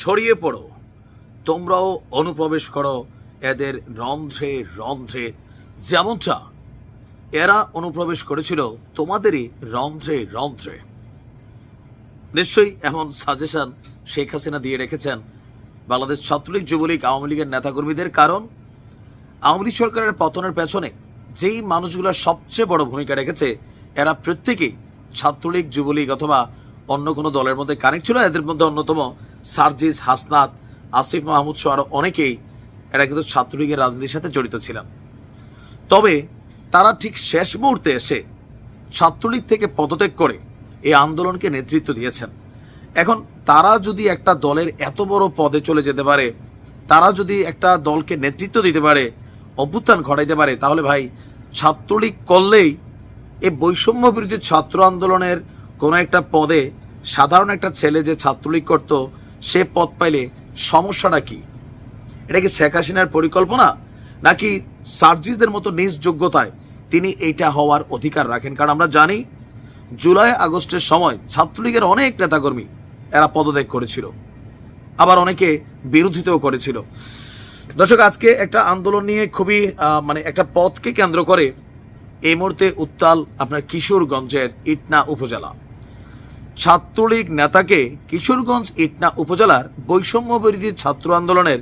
ছড়িয়ে পড়ো। তোমরাও অনুপ্রবেশ করো এদের রন্ধ্রে রন্ধ্রে। যেমনটা এরা অনুপ্রবেশ করেছিল তোমাদেরই রন্ধ্রে রন্ধ্রে। নিশ্চয়ই এমন সাজেশন শেখ হাসিনা দিয়ে রেখেছেন বাংলাদেশ ছাত্রলীগ, যুবলীগ, আওয়ামী লীগের নেতাকর্মীদের। কারণ, আওয়ামী লীগ সরকারের পতনের পেছনে যেই মানুষগুলো সবচেয়ে বড় ভূমিকা রেখেছে, এরা প্রত্যেকেই ছাত্রলীগ, যুবলীগ অথবা অন্য কোনো দলের মধ্যে কানেক্ট ছিল। এদের মধ্যে অন্যতম সার্জিস, হাসনাত, আসিফ মাহমুদ সহ আরও অনেকেই এরা কিন্তু ছাত্রলীগের রাজনীতির সাথে জড়িত ছিলেন। তবে তারা ঠিক শেষ মুহূর্তে এসে ছাত্রলীগ থেকে পদত্যাগ করে এই আন্দোলনকে নেতৃত্ব দিয়েছেন। এখন তারা যদি একটা দলের এত বড় পদে চলে যেতে পারে, তারা যদি একটা দলকে নেতৃত্ব দিতে পারে, অভ্যুত্থান ঘটাইতে পারে, তাহলে ভাই ছাত্রলীগ করলেই এই বৈষম্য বিরোধী ছাত্র আন্দোলনের কোনো একটা পদে সাধারণ একটা ছেলে যে ছাত্রলীগ করত সে পদ পাইলে সমস্যাটা কি? এটা কি শেখ হাসিনার পরিকল্পনা? নাকি সার্জিসদের মতো নিজ যোগ্যতায় তিনি এইটা হওয়ার অধিকার রাখেন? কারণ আমরা জানি, জুলাই আগস্টের সময় ছাত্রলীগের অনেক নেতাকর্মী এরা পদত্যাগ করেছিল। আবার অনেকে বিরোধিতাও করেছিল। দর্শক, আজকে একটা আন্দোলন নিয়ে খুবই মানে একটা পথকে কেন্দ্র করে এই মুহূর্তে উত্তাল আপনার কিশোরগঞ্জের ইটনা উপজেলা। ছাত্রলীগ নেতাকে কিশোরগঞ্জ ইটনা উপজেলার বৈষম্য বিরোধী ছাত্র আন্দোলনের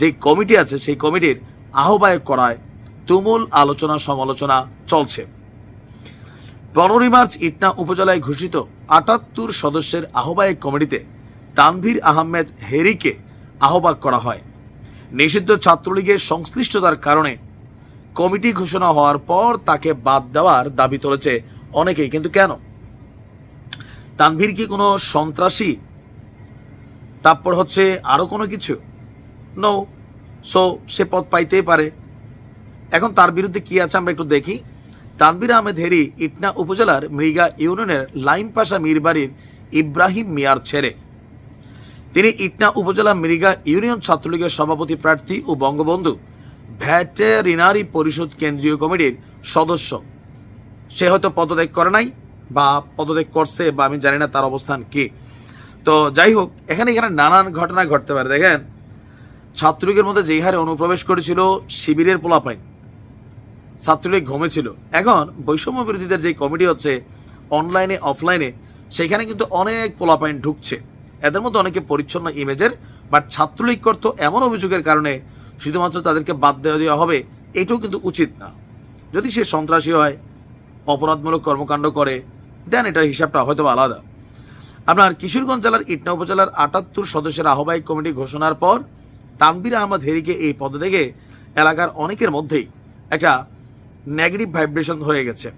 যে কমিটি আছে, সেই কমিটির আহ্বায়ক করায় তুমুল আলোচনা সমালোচনা চলছে। পনেরোই মার্চ ইটনা উপজেলায় ঘোষিত আটাত্তর সদস্যের আহ্বায়ক কমিটিতে তানভীর আহমেদ হেরিকে আহ্বায়ক করা হয়। নিষিদ্ধ ছাত্রলীগের সংশ্লিষ্টতার কারণে কমিটি ঘোষণা হওয়ার পর তাকে বাদ দেওয়ার দাবি তুলেছে অনেকেই, কিন্তু কেন? তানভীর কি কোনো সন্ত্রাসী? তারপর হচ্ছে আরও কোনো কিছু? নো সো সে পদ পাইতেই পারে। এখন তার বিরুদ্ধে কি আছে আমরা একটু দেখি। তানবির আহমেদ হেরি ইটনা উপজেলার মৃগা ইউনিয়নের লাইমপাশা মীরবাড়ির ইব্রাহিম মিয়ার ছেড়ে তিনি ইটনা উপজেলা মৃগা ইউনিয়ন ছাত্রলীগের সভাপতি প্রার্থী ও বঙ্গবন্ধু ভ্যাটেরিনারি পরিষদ কেন্দ্রীয় কমিটির সদস্য। সে হয়তো পদত্যাগ করে নাই। বা পদত্যাগ করছে বা আমি জানি না তার অবস্থান কি। তো যাই হোক, এখানে এখানে নানান ঘটনা ঘটতে পারে। দেখেন, ছাত্রলীগের মধ্যে যেই হারে অনুপ্রবেশ করেছিল, শিবিরের পোলাপাইন। ছাত্রলীগ ঘুমেছিল। এখন বৈষম্য বিরোধীদের যে কমিটি হচ্ছে অনলাইনে অফলাইনে সেখানে কিন্তু অনেক পোলাপাইন ঢুকছে। এদের মধ্যে অনেকে পরিচ্ছন্ন ইমেজের বাট ছাত্রলীগ করতো এমন অভিযোগের কারণে শুধুমাত্র তাদেরকে বাদ দেওয়া দেওয়া হবে, এটাও কিন্তু উচিত না। যদি সে সন্ত্রাসী হয়, অপরাধমূলক কর্মকাণ্ড করে দেন এটার হিসাবটা হয়তো আলাদা। আপনার কিশোরগঞ্জ জেলার ইটনা উপজেলার আটাত্তর সদস্যের আহ্বায়ক কমিটি ঘোষণার পর তানবির আহমদ হেরিকে এই পদে থেকে এলাকার অনেকের মধ্যেই একটা নেগেটিভ ভাইব্রেশন হয়ে গেছে।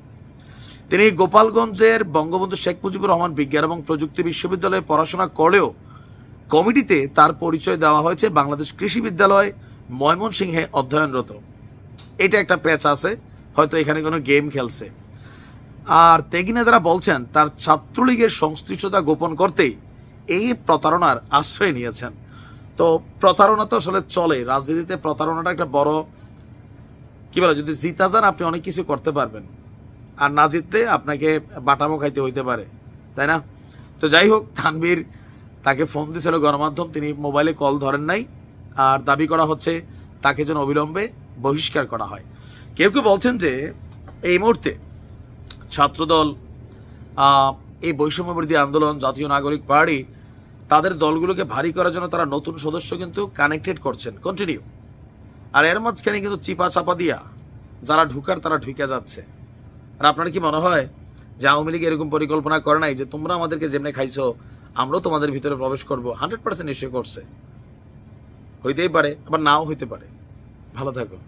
তিনি গোপালগঞ্জের বঙ্গবন্ধু শেখ মুজিবুর রহমান বিজ্ঞান এবং প্রযুক্তি বিশ্ববিদ্যালয়ে পড়াশোনা করলেও কমিটিতে তার পরিচয় দেওয়া হয়েছে বাংলাদেশ কৃষি বিদ্যালয় ময়মনসিংহে অধ্যয়নরত। এটা একটা প্যাচ আছে, হয়তো এখানে কোনো গেম খেলছে। আর তেগি নেতারা বলছেন, তার ছাত্রলীগের সংশ্লিষ্টতা গোপন করতেই এই প্রতারণার আশ্রয় নিয়েছেন। তো প্রতারণা তো আসলে চলে, রাজনীতিতে প্রতারণাটা একটা বড়, কি বলে, যদি জিতা যান, আপনি অনেক কিছু করতে পারবেন। আর না জিততে আপনাকে বাটামো খাইতে হইতে পারে, তাই না? তো যাই হোক থানবীর তাকে ফোন দিয়েছিল গণমাধ্যম, তিনি মোবাইলে কল ধরেন নাই। আর দাবি করা হচ্ছে, তাকে যেন অবিলম্বে বহিষ্কার করা হয়। কেউ কেউ বলছেন যে, এই মুহূর্তে ছাত্রদল এই বৈষম্যবিরোধী আন্দোলন, জাতীয় নাগরিক পার্টি, তাদের দলগুলোকে ভারী করার জন্য তারা নতুন সদস্য কিন্তু কানেক্টেড করছেন। কন্টিনিউ আর এর মাঝখানে কিন্তু চিপা চাপা দিয়া যারা ঢুকার তারা ঢুকে যাচ্ছে। আর আপনার কি মনে হয় যে আওয়ামী লীগ এরকম পরিকল্পনা করে নাই যে তোমরা আমাদেরকে যেমনি খাইছো, আমরাও তোমাদের ভিতরে প্রবেশ করব? হান্ড্রেড পার্সেন্ট নিশ্চয় করছে। হইতেই পারে, আবার নাও হইতে পারে। ভালো থাকো।